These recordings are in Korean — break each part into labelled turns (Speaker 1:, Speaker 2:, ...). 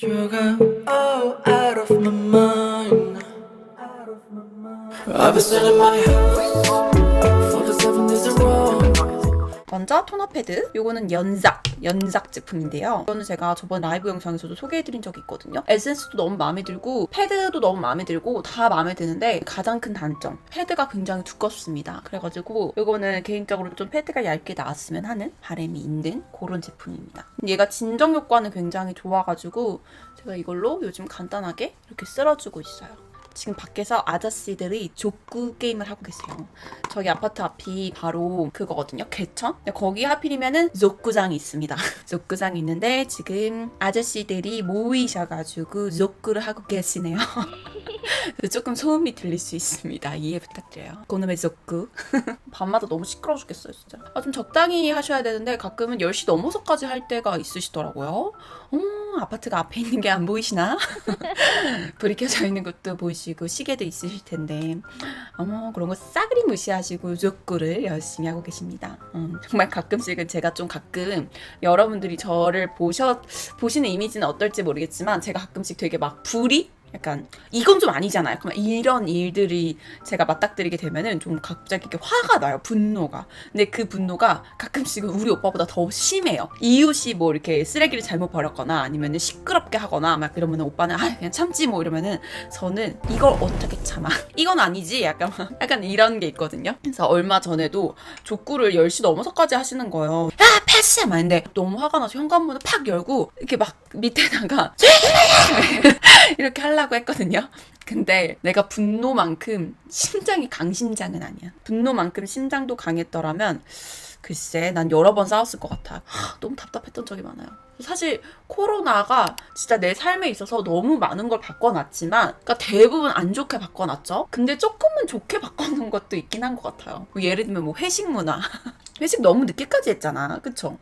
Speaker 1: Sugar, oh, out of my mind. Out of my mind. I've been sitting in my house
Speaker 2: 먼저 토너 패드. 요거는 연작, 연작 제품인데요. 이거는 제가 저번 라이브 영상에서도 소개해드린 적이 있거든요. 에센스도 너무 마음에 들고, 패드도 너무 마음에 들고, 다 마음에 드는데, 가장 큰 단점. 패드가 굉장히 두껍습니다. 그래가지고, 요거는 개인적으로 좀 패드가 얇게 나왔으면 하는 바람이 있는 그런 제품입니다. 얘가 진정 효과는 굉장히 좋아가지고, 제가 이걸로 요즘 간단하게 이렇게 쓸어주고 있어요. 지금 밖에서 아저씨들이 족구 게임을 하고 계세요. 저희 아파트 앞이 바로 그거거든요. 개천? 거기 하필이면은 족구장이 있습니다. 족구장이 있는데 지금 아저씨들이 모이셔가지고 족구를 하고 계시네요. 조금 소음이 들릴 수 있습니다. 이해 부탁드려요. 그놈의 족구. 밤마다 너무 시끄러워 죽겠어요, 진짜. 아, 좀 적당히 하셔야 되는데 가끔은 10시 넘어서까지 할 때가 있으시더라고요. 어, 아파트가 앞에 있는 게 안 보이시나? 불이 켜져 있는 것도 보이시고 시계도 있으실 텐데 어머 그런 거 싸그리 무시하시고 족구를 열심히 하고 계십니다. 음, 정말 가끔씩은 제가 좀 가끔 여러분들이 저를 보셔 보시는 이미지는 어떨지 모르겠지만 제가 가끔씩 되게 막 불이 약간 이건 좀 아니잖아요. 그럼 이런 일들이 제가 맞닥뜨리게 되면은 좀 갑자기 이렇게 화가 나요. 분노가. 근데 그 분노가 가끔씩은 우리 오빠보다 더 심해요. 이웃이 뭐 이렇게 쓰레기를 잘못 버렸거나 아니면은 시끄럽게 하거나 막 이러면은 오빠는 아 그냥 참지 뭐 이러면은 저는 이걸 어떻게 참아? 이건 아니지. 약간 약간 이런 게 있거든요. 그래서 얼마 전에도 족구를 10시 넘어서까지 하시는 거예요. 아 패스! 막 했는데 너무 화가 나서 현관문을 팍 열고 이렇게 막 밑에다가 이렇게 하려고 했거든요. 근데 내가 분노만큼 심장이 강심장은 아니야. 분노만큼 심장도 강했더라면 글쎄 난 여러 번 싸웠을 것 같아. 하, 너무 답답했던 적이 많아요. 사실 코로나가 진짜 내 삶에 있어서 너무 많은 걸 바꿔놨지만 그러니까 대부분 안 좋게 바꿔놨죠. 근데 조금은 좋게 바꿔놓은 것도 있긴 한 것 같아요. 뭐 예를 들면 뭐 회식 문화. 회식 너무 늦게까지 했잖아. 그쵸?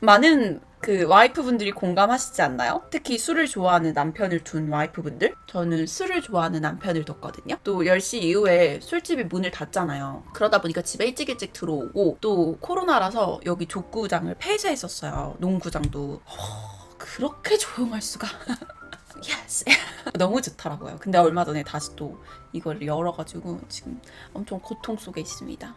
Speaker 2: 많은 그 와이프분들이 공감하시지 않나요? 특히 술을 좋아하는 남편을 둔 와이프분들? 저는 술을 좋아하는 남편을 뒀거든요. 또 10시 이후에 술집이 문을 닫잖아요. 그러다 보니까 집에 일찍 일찍 들어오고 또 코로나라서 여기 족구장을 폐쇄했었어요. 농구장도. 허, 그렇게 조용할 수가. 너무 좋더라고요. 근데 얼마 전에 다시 또 이걸 열어가지고 지금 엄청 고통 속에 있습니다.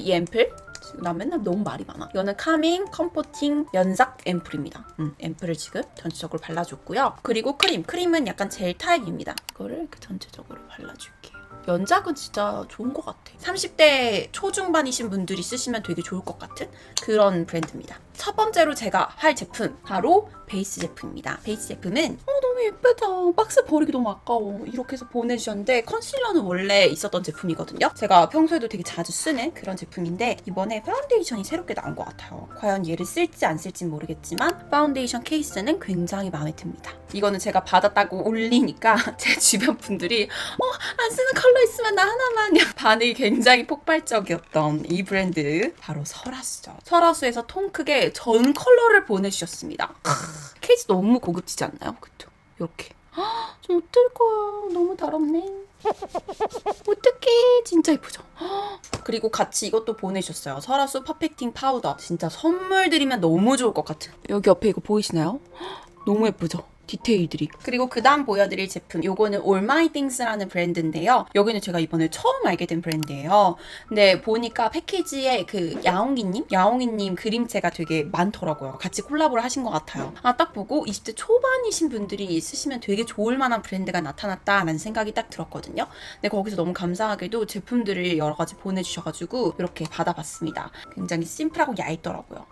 Speaker 2: 이 앰플 나 맨날 너무 말이 많아. 이거는 카밍 컴포팅 연삭 앰플입니다. 음, 앰플을 지금 전체적으로 발라줬고요. 그리고 크림. 크림은 약간 젤 타입입니다. 이거를 이렇게 전체적으로 발라줄게요. 연작은 진짜 좋은 것 같아. 30대 초중반이신 분들이 쓰시면 되게 좋을 것 같은 그런 브랜드입니다. 첫 번째로 제가 할 제품 바로 베이스 제품입니다. 베이스 제품은 어 너무 예쁘다. 박스 버리기 너무 아까워. 이렇게 해서 보내주셨는데 컨실러는 원래 있었던 제품이거든요. 제가 평소에도 되게 자주 쓰는 그런 제품인데 이번에 파운데이션이 새롭게 나온 것 같아요. 과연 얘를 쓸지 안 쓸지 모르겠지만 파운데이션 케이스는 굉장히 마음에 듭니다. 이거는 제가 받았다고 올리니까 제 주변 분들이 어 안 쓰는 컬러 있으면 나 하나만 반응이 굉장히 폭발적이었던 이 브랜드 바로 설화수죠. 설화수에서 통 크게 전 컬러를 보내주셨습니다. 크, 케이스 너무 고급지지 않나요? 그쵸? 이렇게. 좀 어떨 거야. 너무 더럽네. 어떡해. 진짜 예쁘죠? 그리고 같이 이것도 보내주셨어요. 설화수 퍼펙팅 파우더. 진짜 선물 드리면 너무 좋을 것 같은. 여기 옆에 이거 보이시나요? 너무 예쁘죠? 디테일들이. 그리고 그 다음 보여드릴 제품. 요거는 All My Things라는 브랜드인데요. 여기는 제가 이번에 처음 알게 된 브랜드예요. 근데 보니까 패키지에 그 야옹이님? 야옹이님 그림체가 되게 많더라고요. 같이 콜라보를 하신 것 같아요. 아, 딱 보고 20대 초반이신 분들이 쓰시면 되게 좋을 만한 브랜드가 나타났다라는 생각이 딱 들었거든요. 근데 거기서 너무 감사하게도 제품들을 여러 가지 보내주셔가지고 이렇게 받아봤습니다. 굉장히 심플하고 얇더라고요.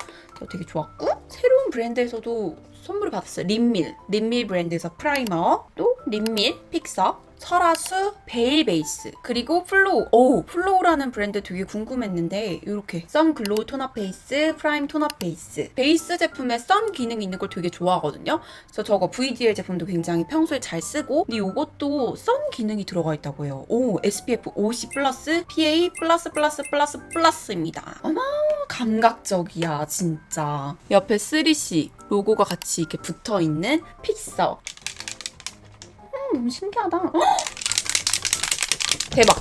Speaker 2: 되게 좋았고 새로운 브랜드에서도 선물을 받았어요. 린밀. 린밀 브랜드에서 프라이머, 또 린밀 픽서, 설화수, 베일 베이스, 그리고 플로우. 오, 플로우라는 브랜드 되게 궁금했는데 이렇게 선 글로우 톤업 베이스, 프라임 톤업 베이스. 베이스 제품에 선 기능이 있는 걸 되게 좋아하거든요. 그래서 저거 VDL 제품도 굉장히 평소에 잘 쓰고 근데 이것도 선 기능이 들어가 있다고 해요. 오, SPF 50 플러스, PA 플러스 플러스 플러스 플러스입니다. 어머, 감각적이야, 진짜. 옆에 3C 로고가 같이 이렇게 붙어 있는 픽서. 음, 너무 신기하다. 헉! 대박.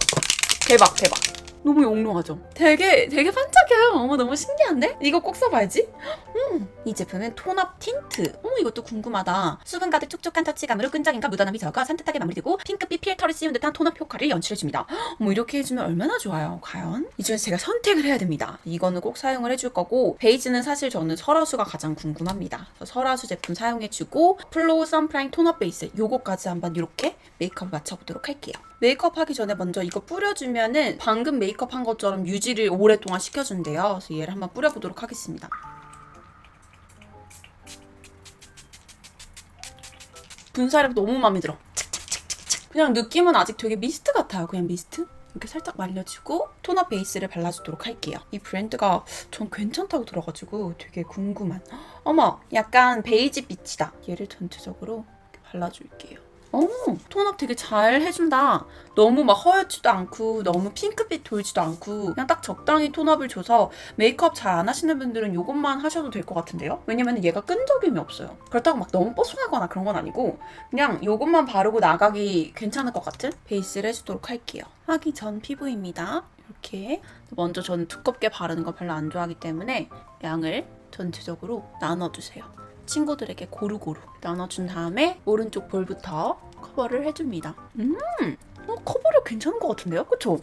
Speaker 2: 대박, 대박. 너무 영롱하죠? 되게 되게 반짝여요. 어머 너무 신기한데? 이거 꼭 써봐야지. 음, 이 제품은 톤업 틴트. 어머 이것도 궁금하다. 수분 가득 촉촉한 터치감으로 끈적임과 묻어남이 적어 산뜻하게 마무리되고 핑크빛 필터를 씌운 듯한 톤업 효과를 연출해줍니다. 어머 이렇게 해주면 얼마나 좋아요. 과연? 이 중에서 제가 선택을 해야 됩니다. 이거는 꼭 사용을 해줄 거고 베이지는 사실 저는 설화수가 가장 궁금합니다. 설화수 제품 사용해주고 플로우 선프라임 톤업 베이스 요거까지 한번 이렇게 메이크업 맞춰보도록 할게요. 메이크업 하기 전에 먼저 이거 뿌려주면은 방금 메이크업 한 것처럼 유지를 오랫동안 시켜준대요. 그래서 얘를 한번 뿌려보도록 하겠습니다. 분사력 너무 마음에 들어. 그냥 느낌은 아직 되게 미스트 같아요. 그냥 미스트? 이렇게 살짝 말려주고 톤업 베이스를 발라주도록 할게요. 이 브랜드가 전 괜찮다고 들어가지고 되게 궁금한. 어머, 약간 베이지 빛이다. 얘를 전체적으로 발라줄게요. 어, 톤업 되게 잘 해준다. 너무 막 허옇지도 않고 너무 핑크빛 돌지도 않고 그냥 딱 적당히 톤업을 줘서 메이크업 잘 안 하시는 분들은 이것만 하셔도 될 것 같은데요? 왜냐면 얘가 끈적임이 없어요. 그렇다고 막 너무 뽀송하거나 그런 건 아니고 그냥 이것만 바르고 나가기 괜찮을 것 같은 베이스를 해주도록 할게요. 하기 전 피부입니다. 이렇게 먼저 저는 두껍게 바르는 거 별로 안 좋아하기 때문에 양을 전체적으로 나눠주세요. 친구들에게 고루고루 나눠준 다음에 오른쪽 볼부터 커버를 해줍니다. 음, 어, 커버력 괜찮은 것 같은데요? 그쵸?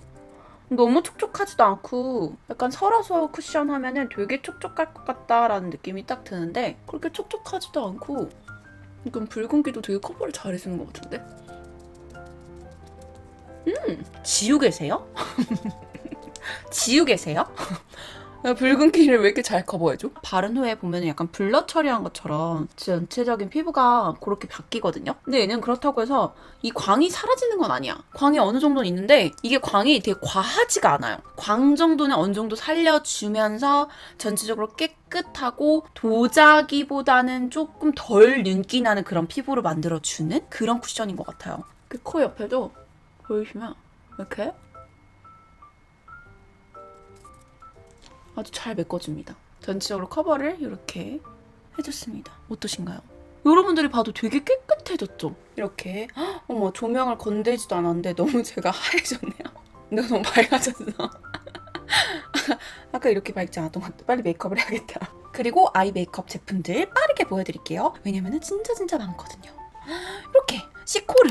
Speaker 2: 너무 촉촉하지도 않고 약간 설화서 쿠션 하면은 되게 촉촉할 것 같다라는 느낌이 딱 드는데 그렇게 촉촉하지도 않고 약간 붉은기도 되게 커버를 잘 해주는 것 같은데? 음, 지우 계세요? 지우 계세요? 붉은기를 왜 이렇게 잘 커버해줘? 바른 후에 보면 약간 블러 처리한 것처럼 전체적인 피부가 그렇게 바뀌거든요? 근데 얘는 그렇다고 해서 이 광이 사라지는 건 아니야. 광이 어느 정도는 있는데 이게 광이 되게 과하지가 않아요. 광 정도는 어느 정도 살려주면서 전체적으로 깨끗하고 도자기보다는 조금 덜 윤기 나는 그런 피부로 만들어주는 그런 쿠션인 것 같아요. 그 코 옆에도 보이시면 이렇게 아주 잘 메꿔줍니다. 전체적으로 커버를 이렇게 해줬습니다. 어떠신가요? 여러분들이 봐도 되게 깨끗해졌죠? 이렇게 헉, 어머 조명을 건들지도 않았는데 너무 제가 하얘졌네요. 내가 너무 밝아졌어. 아까 이렇게 밝지 않았던 것 같아. 빨리 메이크업을 해야겠다. 그리고 아이 메이크업 제품들 빠르게 보여드릴게요. 왜냐면은 진짜 진짜 많거든요. 이렇게 시코르.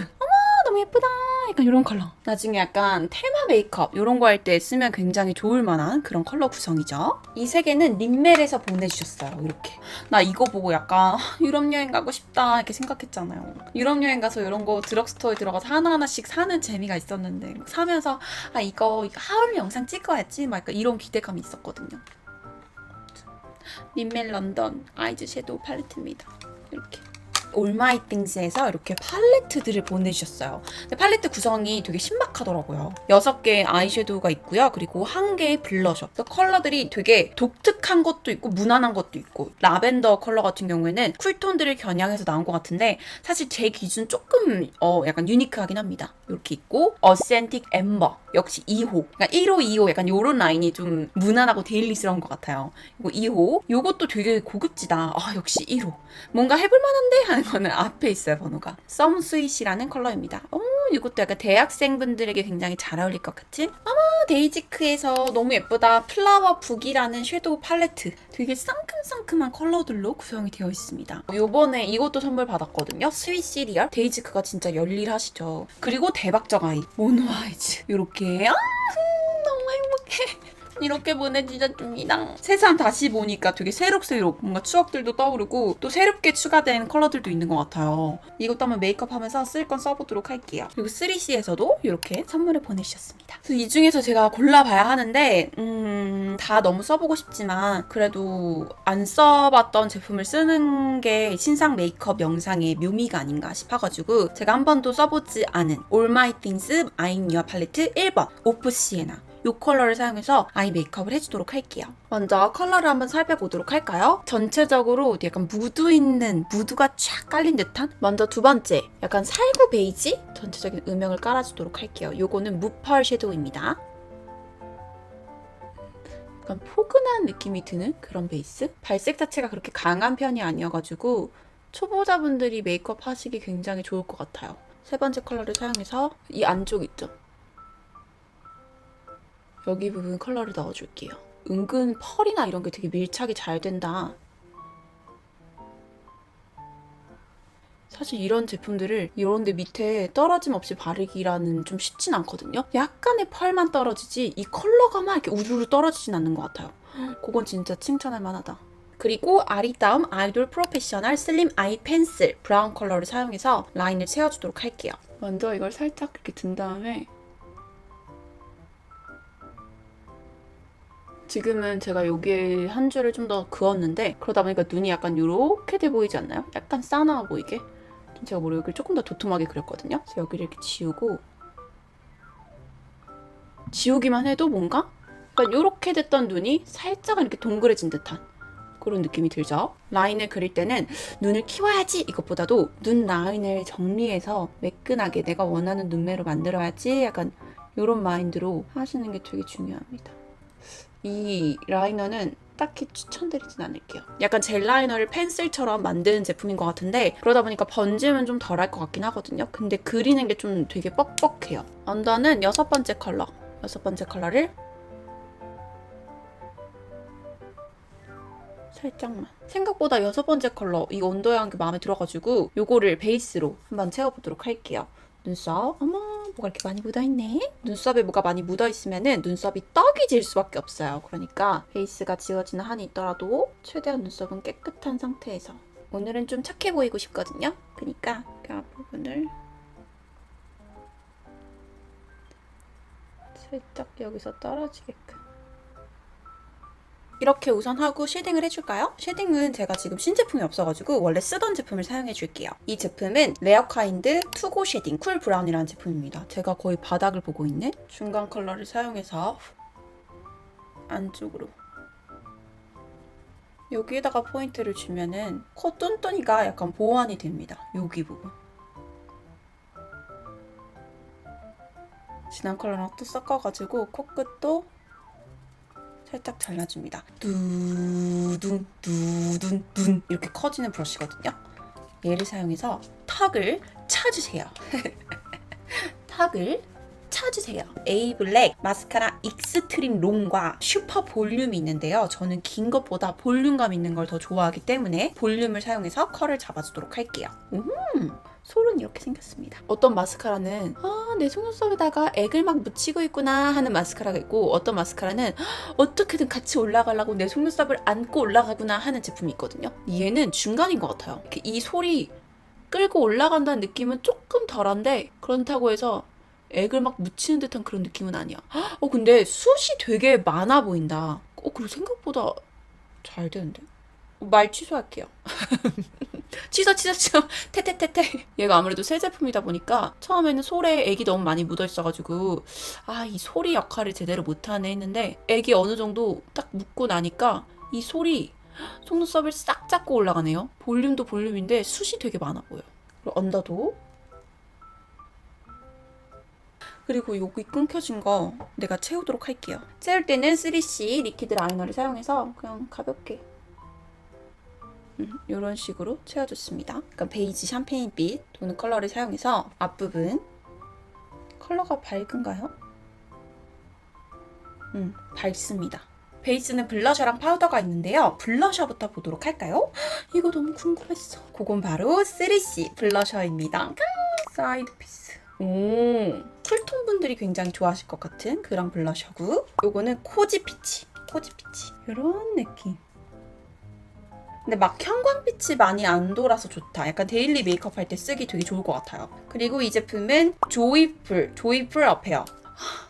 Speaker 2: 너무 예쁘다. 약간 이런 컬러. 나중에 약간 테마 메이크업 이런 거 할 때 쓰면 굉장히 좋을 만한 그런 컬러 구성이죠. 이 세 개는 린멜에서 보내주셨어요. 이렇게. 나 이거 보고 약간 아, 유럽 여행 가고 싶다 이렇게 생각했잖아요. 유럽 여행 가서 이런 거 드럭스토어에 들어가서 하나하나씩 사는 재미가 있었는데 사면서 아 이거 하울 영상 찍어야지 막 이런 기대감이 있었거든요. 린멜 런던 아이즈 섀도우 팔레트입니다. 이렇게. 올마이띵스에서 이렇게 팔레트들을 보내주셨어요. 근데 팔레트 구성이 되게 신박하더라고요. 6개의 아이섀도우가 있고요. 그리고 한 개의 블러셔. 그래서 컬러들이 되게 독특한 것도 있고 무난한 것도 있고 라벤더 컬러 같은 경우에는 쿨톤들을 겨냥해서 나온 것 같은데 사실 제 기준 조금 어 약간 유니크하긴 합니다. 이렇게 있고 어센틱 엠버 역시 2호 그러니까 1호, 2호 약간 요런 라인이 좀 무난하고 데일리스러운 것 같아요. 그리고 2호 요것도 되게 고급지다. 아 역시 1호 뭔가 해볼 만한데 하는 거는 앞에 있어요 번호가 썸스윗이라는 컬러입니다. 오 이것도 약간 대학생분들에게 굉장히 잘 어울릴 것 같은 아마 데이지크에서 너무 예쁘다 플라워 북이라는 섀도우 팔레트 되게 상큼상큼한 컬러들로 구성이 되어 있습니다. 요번에 이것도 선물 받았거든요. 스윗 시리얼 데이지크가 진짜 열일하시죠. 그리고 대박적 아이 모노 아이즈 이렇게 아 음, 너무 행복해. 이렇게 보내주셨습니다. 세상 다시 보니까 되게 새록새록 뭔가 추억들도 떠오르고 또 새롭게 추가된 컬러들도 있는 것 같아요. 이것도 한번 메이크업 하면서 쓸 건 써보도록 할게요. 그리고 3CE에서도 이렇게 선물을 보내주셨습니다. 이 중에서 제가 골라봐야 하는데 음, 다 너무 써보고 싶지만 그래도 안 써봤던 제품을 쓰는 게 신상 메이크업 영상의 묘미가 아닌가 싶어가지고 제가 한 번도 써보지 않은 아임 유아 팔레트 1번 오프 시에나 이 컬러를 사용해서 아이 메이크업을 해주도록 할게요. 먼저 컬러를 한번 살펴보도록 할까요? 전체적으로 약간 무드 있는 무드가 쫙 깔린 듯한 먼저 두 번째 약간 살구 베이지 전체적인 음영을 깔아주도록 할게요. 요거는 무펄 섀도우입니다. 약간 포근한 느낌이 드는 그런 베이스? 발색 자체가 그렇게 강한 편이 아니어가지고 초보자분들이 메이크업 하시기 굉장히 좋을 것 같아요. 세 번째 컬러를 사용해서 이 안쪽 있죠? 여기 부분 컬러를 넣어줄게요. 은근 펄이나 이런 게 되게 밀착이 잘 된다. 사실 이런 제품들을 이런데 밑에 떨어짐 없이 바르기라는 좀 쉽진 않거든요. 약간의 펄만 떨어지지 이 컬러가만 이렇게 우르르 떨어지진 않는 것 같아요. 그건 진짜 칭찬할 만하다. 그리고 아리따움 아이돌 프로페셔널 슬림 아이 펜슬 브라운 컬러를 사용해서 라인을 채워주도록 할게요. 먼저 이걸 살짝 이렇게 든 다음에 지금은 제가 여기에 한 줄을 좀 더 그었는데 그러다 보니까 눈이 약간 이렇게 돼 보이지 않나요? 약간 싸나워 보이게 제가 모르게 여기를 조금 더 도톰하게 그렸거든요. 그래서 여기를 이렇게 지우고 지우기만 해도 뭔가 약간 이렇게 됐던 눈이 살짝 이렇게 동그래진 듯한 그런 느낌이 들죠. 라인을 그릴 때는 눈을 키워야지 이것보다도 눈 라인을 정리해서 매끈하게 내가 원하는 눈매로 만들어야지 약간 이런 마인드로 하시는 게 되게 중요합니다. 이 라이너는 딱히 추천드리진 않을게요. 약간 젤 라이너를 펜슬처럼 만드는 제품인 것 같은데 그러다 보니까 번짐은 좀 덜할 것 같긴 하거든요. 근데 그리는 게 좀 되게 뻑뻑해요. 언더는 여섯 번째 컬러. 여섯 번째 컬러를 살짝만. 생각보다 여섯 번째 컬러 이 온도 향이 마음에 들어가지고 요거를 베이스로 한번 채워보도록 할게요. 눈썹. 어머, 뭐가 이렇게 많이 묻어있네? 눈썹에 뭐가 많이 묻어있으면은 눈썹이 떡이 질 수밖에 없어요. 그러니까 베이스가 지워지는 한이 있더라도 최대한 눈썹은 깨끗한 상태에서. 오늘은 좀 착해 보이고 싶거든요. 그러니까 그 앞부분을 살짝 여기서 떨어지게끔. 이렇게 우선 하고 쉐딩을 해줄까요? 쉐딩은 제가 지금 신제품이 없어가지고 원래 쓰던 제품을 사용해줄게요. 이 제품은 레어카인드 투고 쉐딩 쿨 브라운이라는 제품입니다. 제가 거의 바닥을 보고 있는 중간 컬러를 사용해서 안쪽으로 여기에다가 포인트를 주면은 코 똔똔이가 약간 보완이 됩니다. 여기 부분. 진한 컬러랑 또 섞어가지고 코끝도 살짝 잘라줍니다. 두둥 두둥 둔 이렇게 커지는 브러쉬거든요. 얘를 사용해서 턱을 차주세요. 턱을 차주세요. 에이블랙 마스카라 익스트림 롱과 슈퍼 볼륨이 있는데요. 저는 긴 것보다 볼륨감 있는 걸 더 좋아하기 때문에 볼륨을 사용해서 컬을 잡아주도록 할게요. 음, 솔은 이렇게 생겼습니다. 어떤 마스카라는 아, 내 속눈썹에다가 액을 막 묻히고 있구나 하는 마스카라가 있고 어떤 마스카라는 어떻게든 같이 올라가려고 내 속눈썹을 안고 올라가구나 하는 제품이 있거든요. 얘는 중간인 것 같아요. 이 솔이 끌고 올라간다는 느낌은 조금 덜한데 그렇다고 해서 액을 막 묻히는 듯한 그런 느낌은 아니야. 어 근데 숱이 되게 많아 보인다. 어 그리고 생각보다 잘 되는데. 어, 말 취소할게요. 취소 취소 취소. 테테테테 얘가 아무래도 새 제품이다 보니까 처음에는 솔에 액이 너무 많이 묻어 있어가지고 아 이 솔이 역할을 제대로 못하네 했는데 액이 어느 정도 딱 묻고 나니까 이 솔이 속눈썹을 싹 잡고 올라가네요. 볼륨도 볼륨인데 숱이 되게 많아 보여 그리고 언더도. 그리고 여기 끊겨진 거 내가 채우도록 할게요. 채울 때는 3C 리퀴드 라이너를 사용해서 그냥 가볍게 이런 식으로 채워줬습니다. 약간 베이지 샴페인빛 도는 컬러를 사용해서 앞부분 컬러가 밝은가요? 음, 밝습니다. 베이스는 블러셔랑 파우더가 있는데요. 블러셔부터 보도록 할까요? 이거 너무 궁금했어. 그건 바로 3C 블러셔입니다. 사이드 피스. 오, 쿨톤 분들이 굉장히 좋아하실 것 같은 그런 블러셔고 요거는 코지 피치. 코지 피치. 이런 느낌. 근데 막 형광빛이 많이 안 돌아서 좋다. 약간 데일리 메이크업 할 때 쓰기 되게 좋을 것 같아요. 그리고 이 제품은 조이풀, 조이풀 어페어.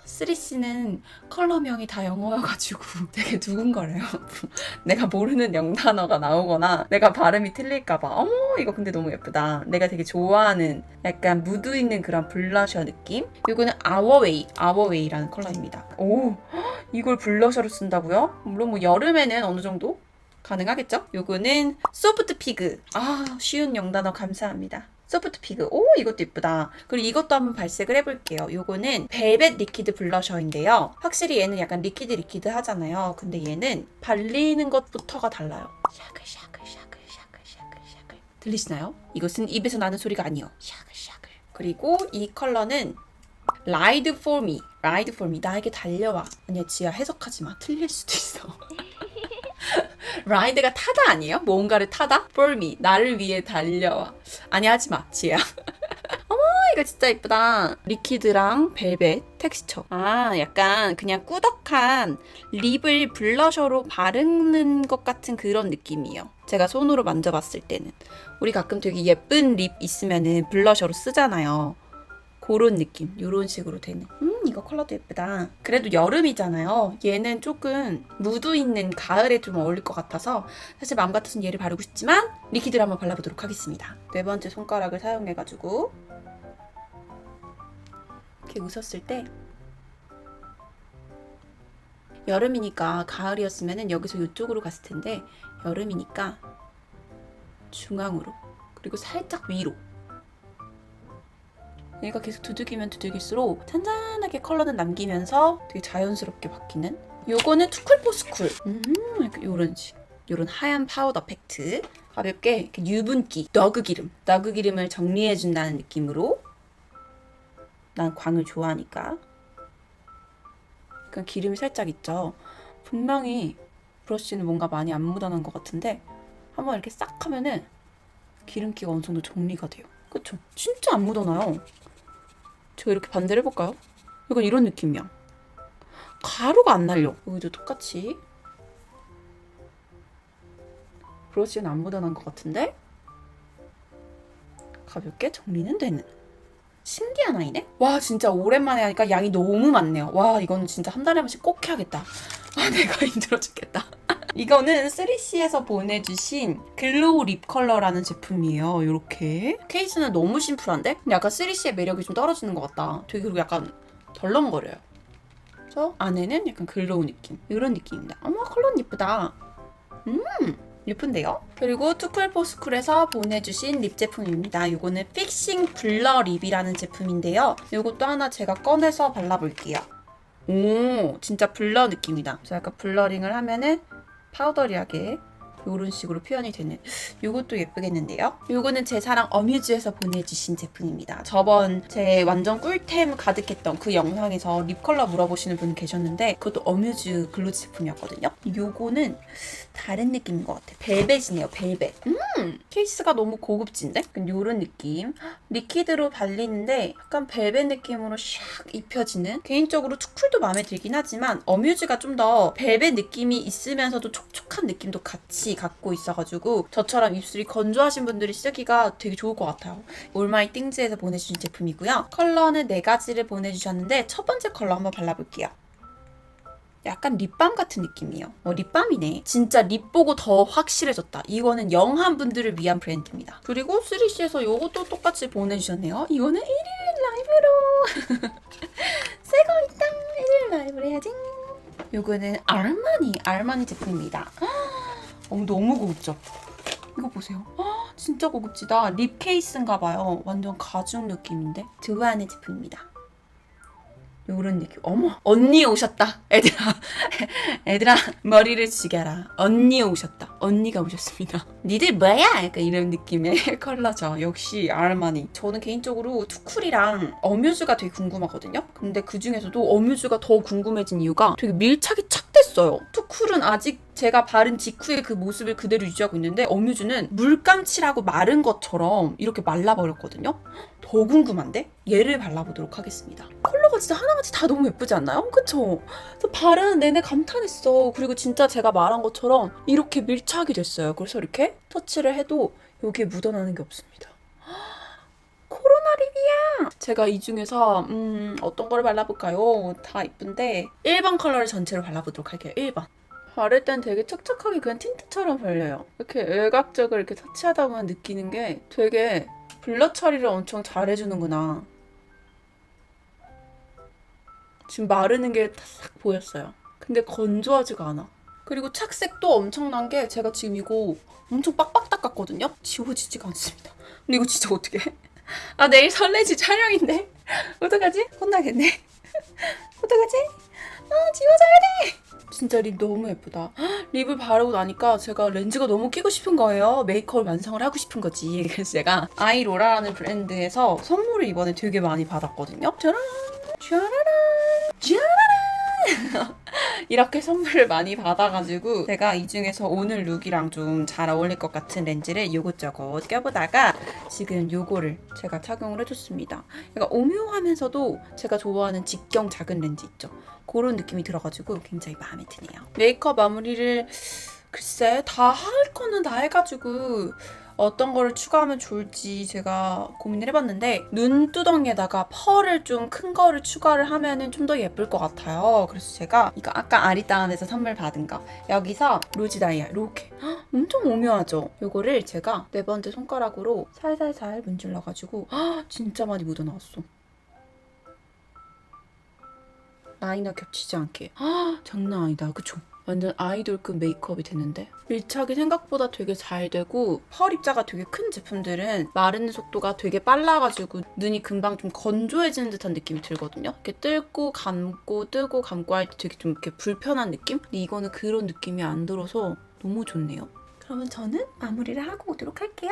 Speaker 2: 3C는 컬러명이 다 영어여가지고 되게 두근거려요. 내가 모르는 영단어가 나오거나 내가 발음이 틀릴까봐. 어머, 이거 근데 너무 예쁘다. 내가 되게 좋아하는 약간 무드 있는 그런 블러셔 느낌? 이거는 아워웨이, 아워웨이라는 컬러입니다. 오, 이걸 블러셔로 쓴다고요? 물론 뭐 여름에는 어느 정도 가능하겠죠? 요거는 소프트 피그. 아, 쉬운 영단어 감사합니다. 소프트 피그. 오, 이것도 예쁘다. 그리고 이것도 한번 발색을 해볼게요. 요거는 벨벳 리퀴드 블러셔인데요. 확실히 얘는 약간 리퀴드 리퀴드 하잖아요. 근데 얘는 발리는 것부터가 달라요. 샤클, 샤클, 샤클, 샤클, 샤클, 샤클. 들리시나요? 이것은 입에서 나는 소리가 아니요. 샤클, 샤클. 그리고 이 컬러는 me. Ride for me. 나에게 달려와. 아니야, 지야 해석하지 마. 틀릴 수도 있어. 라이드가 타다 아니에요? 뭔가를 타다? For me. 나를 위해 달려와. 아니, 하지 마, 지야. 어머, 이거 진짜 이쁘다. 리퀴드랑 벨벳 텍스처. 아, 약간 그냥 꾸덕한 립을 블러셔로 바르는 것 같은 그런 느낌이에요. 제가 손으로 만져봤을 때는. 우리 가끔 되게 예쁜 립 있으면은 블러셔로 쓰잖아요. 그런 느낌, 요런 식으로 되는. 음, 이거 컬러도 예쁘다. 그래도 여름이잖아요. 얘는 조금 무드 있는 가을에 좀 어울릴 것 같아서 사실 마음 같아서는 얘를 바르고 싶지만 리퀴드를 한번 발라보도록 하겠습니다. 네 번째 손가락을 사용해가지고 이렇게 웃었을 때 여름이니까 가을이었으면 여기서 이쪽으로 갔을 텐데 여름이니까 중앙으로 그리고 살짝 위로 얘가 계속 두들기면 두들길수록 잔잔하게 컬러는 남기면서 되게 자연스럽게 바뀌는? 요거는 투쿨포스쿨. 음 요런 식. 요런 하얀 파우더 팩트. 가볍게 유분기 너그 기름. 너그 기름을 정리해 준다는 느낌으로. 난 광을 좋아하니까. 약간 기름이 살짝 있죠? 분명히 브러쉬는 뭔가 많이 안 묻어난 것 같은데 한번 이렇게 싹 하면은 기름기가 어느 정도 정리가 돼요. 그쵸? 진짜 안 묻어나요 제가 이렇게 반대를 해볼까요? 약간 이런 느낌이야. 가루가 안 날려. 여기도 똑같이. 브러쉬는 안 묻어난 것 같은데? 가볍게 정리는 되는. 신기한 아이네? 와, 진짜 오랜만에 하니까 양이 너무 많네요. 와, 이건 진짜 한 달에 한 번씩 꼭 해야겠다. 아, 내가 힘들어 죽겠다. 이거는 3CE에서 보내주신 글로우 립 컬러라는 제품이에요. 이렇게 케이스는 너무 심플한데? 약간 3CE의 매력이 좀 떨어지는 것 같다. 되게 그리고 약간 덜렁거려요. 그래서 안에는 약간 글로우 느낌. 이런 느낌입니다. 어머 컬러는 예쁘다. 음 예쁜데요? 그리고 투쿨포스쿨에서 보내주신 립 제품입니다. 이거는 픽싱 블러 립이라는 제품인데요. 이것도 하나 제가 꺼내서 발라볼게요. 오, 진짜 블러 느낌이다. 그래서 약간 블러링을 하면은 파우더리하게 이런 식으로 표현이 되는 이것도 예쁘겠는데요. 이거는 제 사랑 어뮤즈에서 보내주신 제품입니다. 저번 제 완전 꿀템 가득했던 그 영상에서 립 컬러 물어보시는 분 계셨는데 그것도 어뮤즈 글로즈 제품이었거든요. 요거는 다른 느낌인 것 같아. 벨벳이네요, 벨벳. 음, 케이스가 너무 고급진데? 이런 느낌. 리퀴드로 발리는데 약간 벨벳 느낌으로 샥 입혀지는 개인적으로 투쿨도 마음에 들긴 하지만 어뮤즈가 좀 더 벨벳 느낌이 있으면서도 촉촉한 느낌도 같이 갖고 있어가지고 저처럼 입술이 건조하신 분들이 쓰기가 되게 좋을 것 같아요. 올마이 띵즈에서 보내주신 제품이고요. 컬러는 네 가지를 보내주셨는데 첫 번째 컬러 한번 발라볼게요. 약간 립밤 같은 느낌이에요. 어, 립밤이네. 진짜 립 보고 더 확실해졌다. 이거는 영한 분들을 위한 브랜드입니다. 그리고 3CE에서 이것도 똑같이 보내주셨네요. 이거는 1일 라이브로. 새거 있다. 1일 라이브로 해야지. 요거는 아르마니, 아르마니 제품입니다. 어, 너무 고급져. 이거 보세요. 아, 진짜 고급지다. 립 케이스인가 봐요. 완전 가죽 느낌인데. 좋아하는 제품입니다. 요런 느낌. 어머, 언니 오셨다. 애들아, 애들아, 머리를 죽여라. 언니 오셨다. 언니가 오셨습니다. 니들 뭐야? 약간 이런 느낌의 컬러죠. 역시 아르마니. 저는 개인적으로 투쿨이랑 어뮤즈가 되게 궁금하거든요. 근데 그 중에서도 어뮤즈가 더 궁금해진 이유가 되게 밀착이 착 됐어요. 투쿨은 아직 제가 바른 직후의 그 모습을 그대로 유지하고 있는데 어뮤즈는 물감 칠하고 마른 것처럼 이렇게 말라버렸거든요. 더 궁금한데 얘를 발라보도록 하겠습니다. 컬러가 진짜 하나같이 다 너무 예쁘지 않나요? 그쵸? 그래서 바르는 내내 감탄했어. 그리고 진짜 제가 말한 것처럼 이렇게 밀착이 됐어요. 그래서 이렇게 터치를 해도 여기에 묻어나는 게 없습니다. 코로나 립이야! 제가 이 중에서 음, 어떤 걸 발라볼까요? 다 이쁜데 1번 컬러를 전체로 발라보도록 할게요. 1번. 바를 땐 되게 촉촉하게 그냥 틴트처럼 발려요. 이렇게 일각적으로 이렇게 터치하다 보면 느끼는 게 되게 블러 처리를 엄청 잘해주는구나. 지금 마르는 게 싹 보였어요. 근데 건조하지가 않아. 그리고 착색도 엄청난 게 제가 지금 이거 엄청 빡빡 닦았거든요? 지워지지가 않습니다. 근데 이거 진짜 어떻게 해? 아 내일 설레지 촬영인데 어떡하지? 혼나겠네. 어떡하지? 아 지워져야 돼. 진짜 립 너무 예쁘다. 헉, 립을 바르고 나니까 제가 렌즈가 너무 끼고 싶은 거예요. 메이크업 완성을 하고 싶은 거지. 그래서 제가 아이로라라는 브랜드에서 선물을 이번에 되게 많이 받았거든요. 짜란! 샤라란 샤라란 이렇게 선물을 많이 받아가지고 제가 이 중에서 오늘 룩이랑 좀 잘 어울릴 것 같은 렌즈를 요것저것 껴보다가 지금 요거를 제가 착용을 해줬습니다. 그러니까 오묘하면서도 제가 좋아하는 직경 작은 렌즈 있죠. 그런 느낌이 들어가지고 굉장히 마음에 드네요. 메이크업 마무리를 글쎄 다 할 거는 다 해가지고 어떤 거를 추가하면 좋을지 제가 고민을 해봤는데 눈두덩이에다가 펄을 좀 큰 거를 추가를 하면은 좀 더 예쁠 것 같아요. 그래서 제가 이거 아까 아리따움에서 선물 받은 거 여기서 로지 다이아 이렇게 헉, 엄청 오묘하죠? 요거를 제가 네 번째 손가락으로 살살살 문질러가지고 헉, 진짜 많이 묻어나왔어. 라이너 겹치지 않게. 헉, 장난 아니다. 그쵸? 완전 아이돌급 메이크업이 됐는데? 밀착이 생각보다 되게 잘 되고 펄 입자가 되게 큰 제품들은 마르는 속도가 되게 빨라가지고 눈이 금방 좀 건조해지는 듯한 느낌이 들거든요. 이렇게 뜰고 감고 뜨고 감고 할 때 되게 좀 이렇게 불편한 느낌? 근데 이거는 그런 느낌이 안 들어서 너무 좋네요. 그러면 저는 마무리를 하고 오도록 할게요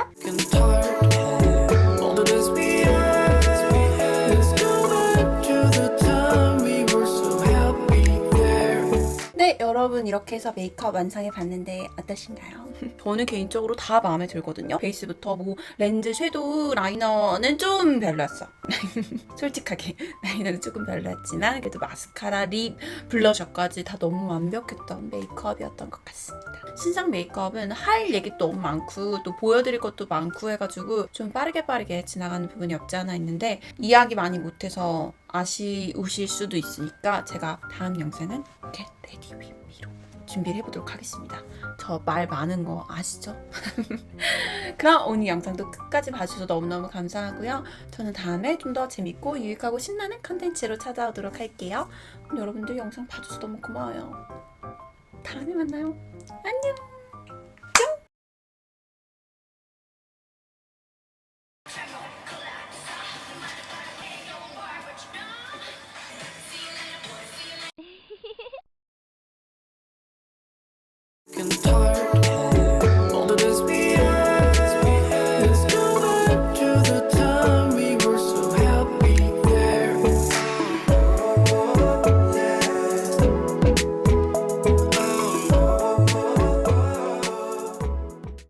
Speaker 2: 여러분 이렇게 해서 메이크업 완성해 봤는데 어떠신가요? 저는 개인적으로 다 마음에 들거든요. 베이스부터 뭐 렌즈, 섀도우, 라이너는 좀 별로였어. 솔직하게 라이너는 조금 별로였지만 그래도 마스카라, 립, 블러셔까지 다 너무 완벽했던 메이크업이었던 것 같습니다. 신상 메이크업은 할 얘기 도 너무 많고 또 보여드릴 것도 많고 해가지고 좀 빠르게 빠르게 지나가는 부분이 없지 않아 있는데 이야기 많이 못해서 아쉬우실 수도 있으니까 제가 다음 영상은 이렇게 레디 윗미로 준비를 해보도록 하겠습니다. 저 말 많은 거 아시죠? 그럼 오늘 영상도 끝까지 봐주셔서 너무너무 감사하고요. 저는 다음에 좀 더 재밌고 유익하고 신나는 컨텐츠로 찾아오도록 할게요. 여러분들 영상 봐줘서 너무 고마워요. 다음에 만나요. 안녕!